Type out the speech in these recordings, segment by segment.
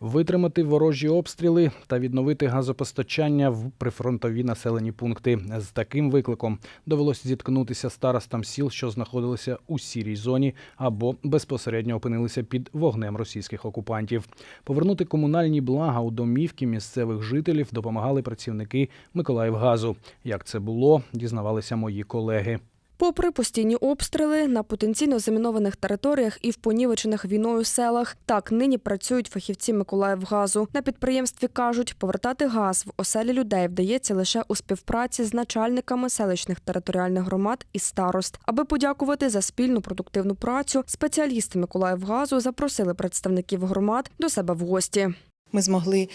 Витримати ворожі обстріли та відновити газопостачання в прифронтові населені пункти. З таким викликом довелося зіткнутися старостам сіл, що знаходилися у сірій зоні або безпосередньо опинилися під вогнем російських окупантів. Повернути комунальні блага у домівки місцевих жителів допомагали працівники Миколаївгазу. Як це було, дізнавалися мої колеги. Попри постійні обстріли на потенційно замінованих територіях і в понівечених війною селах, так нині працюють фахівці Миколаївгазу. На підприємстві кажуть, повертати газ в оселі людей вдається лише у співпраці з начальниками селищних територіальних громад і старост. Аби подякувати за спільну продуктивну працю, спеціалісти Миколаївгазу запросили представників громад до себе в гості. Ми змогли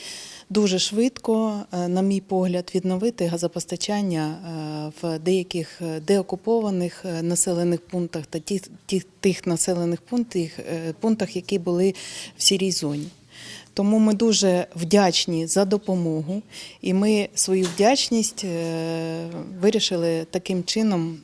дуже швидко, е, на мій погляд, відновити газопостачання е, в деяких е, деокупованих населених пунктах та ті- ті- тих населених пунктах, е, пунктах, які були в сірій зоні. Тому ми дуже вдячні за допомогу, і ми свою вдячність вирішили таким чином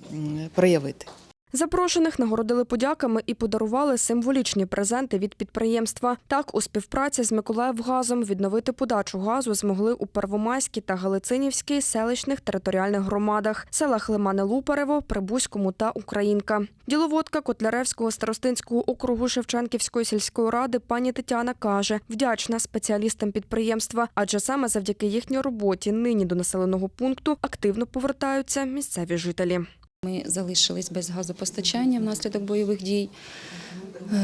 проявити. Запрошених нагородили подяками і подарували символічні презенти від підприємства. Так, у співпраці з Миколаївгазом відновити подачу газу змогли у Первомайській та Галицинівській селищних територіальних громадах, селах Лимане Лупарево, Прибузькому та Українка. Діловодка Котляревського старостинського округу Шевченківської сільської ради пані Тетяна каже, вдячна спеціалістам підприємства, адже саме завдяки їхній роботі нині до населеного пункту активно повертаються місцеві жителі. Ми залишились без газопостачання внаслідок бойових дій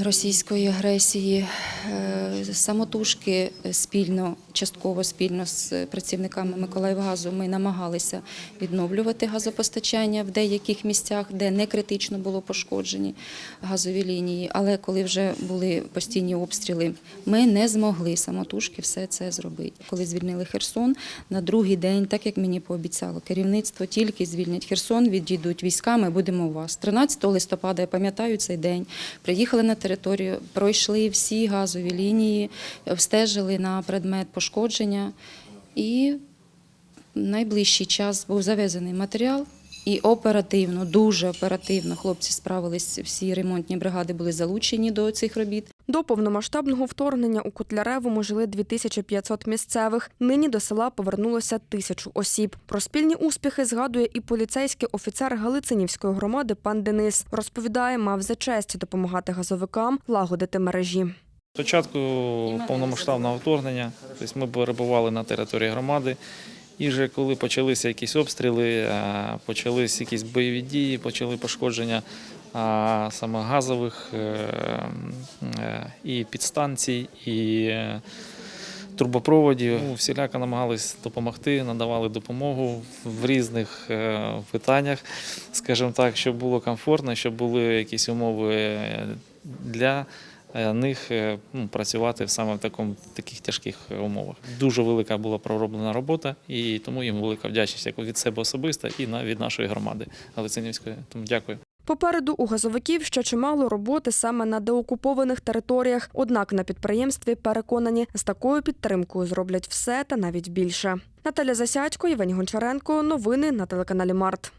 російської агресії. Е, Самотужки спільно, частково спільно з працівниками Миколаївгазу ми намагалися відновлювати газопостачання в деяких місцях, де не критично було пошкоджені газові лінії. Але коли вже були постійні обстріли, ми не змогли самотужки все це зробити. Коли звільнили Херсон, на другий день, так як мені пообіцяло керівництво, тільки звільнять Херсон, відійдуть війська, ми будемо у вас. 13 листопада, я пам'ятаю цей день, приїхали на територію, пройшли всі газові лінії, обстежили на предмет пошкодження і найближчий час був завезений матеріал. І оперативно, дуже оперативно хлопці справились, всі ремонтні бригади були залучені до цих робіт. До повномасштабного вторгнення у Котляревому жили 2500 місцевих. Нині до села повернулося тисячу осіб. Про спільні успіхи згадує і поліцейський офіцер Галицинівської громади пан Денис. Розповідає, мав за честь допомагати газовикам лагодити мережі. Спочатку повномасштабного вторгнення, тобто ми перебували на території громади. І вже коли почалися якісь обстріли, е, почались якісь бойові дії, почали пошкодження саме газових е, е, і підстанцій, і е, трубопроводів. Ну, Всіляко намагались допомогти, надавали допомогу в різних питаннях, скажімо так, щоб було комфортно, щоб були якісь умови для них ну, працювати саме в такому таких тяжких умовах. Дуже велика була пророблена робота, і тому їм велика вдячність як від себе особисто і від нашої громади Галицинівської. Тому дякую. Попереду у газовиків ще чимало роботи саме на деокупованих територіях. Однак на підприємстві переконані, з такою підтримкою зроблять все та навіть більше. Наталя Засядько, Євгеній Гончаренко. Новини на телеканалі Март.